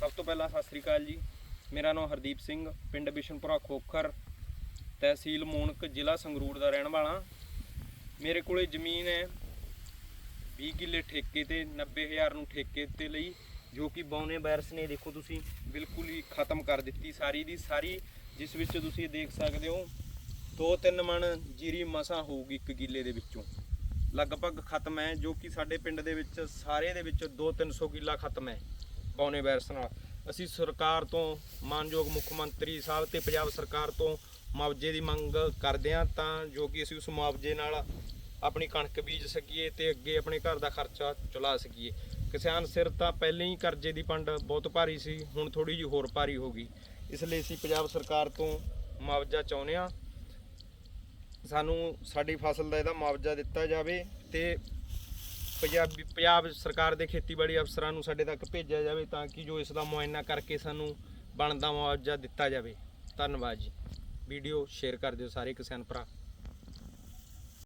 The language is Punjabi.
ਸਭ ਤੋਂ ਪਹਿਲਾਂ ਸਤਿ ਸ੍ਰੀ ਅਕਾਲ ਜੀ। ਮੇਰਾ ਨਾਮ ਹਰਦੀਪ ਸਿੰਘ, ਪਿੰਡ ਬਿਸ਼ਨਪੁਰਾ ਖੋਖਰ, ਤਹਿਸੀਲ ਮੂਨਕ, ਜ਼ਿਲ੍ਹਾ ਸੰਗਰੂਰ ਦਾ ਰਹਿਣ ਵਾਲਾ। ਮੇਰੇ ਕੋਲੇ ਜ਼ਮੀਨ ਹੈ 20 ਕਿੱਲੇ ਠੇਕੇ ਤੇ 90000 ਨੂੰ ਠੇਕੇ ਤੇ ਲਈ, ਜੋ ਕਿ ਬੌਨੇ ਵਾਇਰਸ ਨੇ, ਦੇਖੋ ਤੁਸੀਂ, ਬਿਲਕੁਲ ਹੀ ਖਤਮ ਕਰ ਦਿੱਤੀ ਸਾਰੀ ਦੀ ਸਾਰੀ, ਜਿਸ ਵਿੱਚ ਤੁਸੀਂ ਦੇਖ ਸਕਦੇ ਹੋ ਦੋ ਤਿੰਨ ਮਣ ਜੀਰੀ ਮਸਾਂ ਹੋਊਗੀ ਇੱਕ ਕਿੱਲੇ ਦੇ ਵਿੱਚੋਂ। ਲਗਭਗ ਖਤਮ ਹੈ, ਜੋ ਕਿ ਸਾਡੇ ਪਿੰਡ ਦੇ ਵਿੱਚ, ਸਾਰੇ ਦੇ ਵਿੱਚ 2-300 ਕਿੱਲਾ ਖਤਮ ਹੈ। ਬੌਨੇ ਵਾਇਰਸ ਨਾਲ। ਅਸੀਂ ਸਰਕਾਰ ਤੋਂ, ਮਾਨਯੋਗ ਮੁੱਖ ਮੰਤਰੀ ਸਾਹਿਬ ਤੇ ਪੰਜਾਬ ਸਰਕਾਰ ਤੋਂ ਮੁਆਵਜ਼ੇ ਦੀ ਮੰਗ ਕਰਦੇ ਹਾਂ ਤਾਂ ਜੋ ਕਿ ਅਸੀਂ ਉਸ ਮੁਆਵਜ਼ੇ ਨਾਲ ਆਪਣੀ ਕਣਕ ਬੀਜ ਸਕੀਏ ਤੇ ਅੱਗੇ ਆਪਣੇ ਘਰ ਦਾ ਖਰਚਾ ਚਲਾ ਸਕੀਏ। ਕਿਸਾਨ ਸਿਰ ਤਾਂ ਪਹਿਲਾਂ ਹੀ ਕਰਜ਼ੇ ਦੀ ਪੰਡ ਬਹੁਤ ਭਾਰੀ ਸੀ, ਹੁਣ ਥੋੜੀ ਜਿਹੀ ਹੋਰ ਭਾਰੀ ਹੋ ਗਈ। ਇਸ ਲਈ ਅਸੀਂ ਪੰਜਾਬ ਸਰਕਾਰ ਤੋਂ ਮੁਆਵਜ਼ਾ ਚਾਹੁੰਦੇ ਹਾਂ। ਸਾਨੂੰ ਸਾਡੀ ਫਸਲ ਦਾ ਇਹਦਾ ਮੁਆਵਜ਼ਾ ਦਿੱਤਾ ਜਾਵੇ ਤੇ ਪੰਜਾਬੀ ਪੰਜਾਬ ਸਰਕਾਰ ਦੇ ਖੇਤੀਬਾੜੀ ਅਫਸਰਾਂ ਨੂੰ ਸਾਡੇ ਤੱਕ ਭੇਜਿਆ ਜਾਵੇ ਤਾਂ ਕਿ ਜੋ ਇਸ ਦਾ ਮੁਆਇਨਾ ਕਰਕੇ ਸਾਨੂੰ ਬਣਦਾ ਮੁਆਵਜ਼ਾ ਦਿੱਤਾ ਜਾਵੇ। ਧੰਨਵਾਦ ਜੀ। ਵੀਡੀਓ ਸ਼ੇਅਰ ਕਰ ਦਿਓ ਸਾਰੇ ਕਿਸਾਨ ਭਰਾ।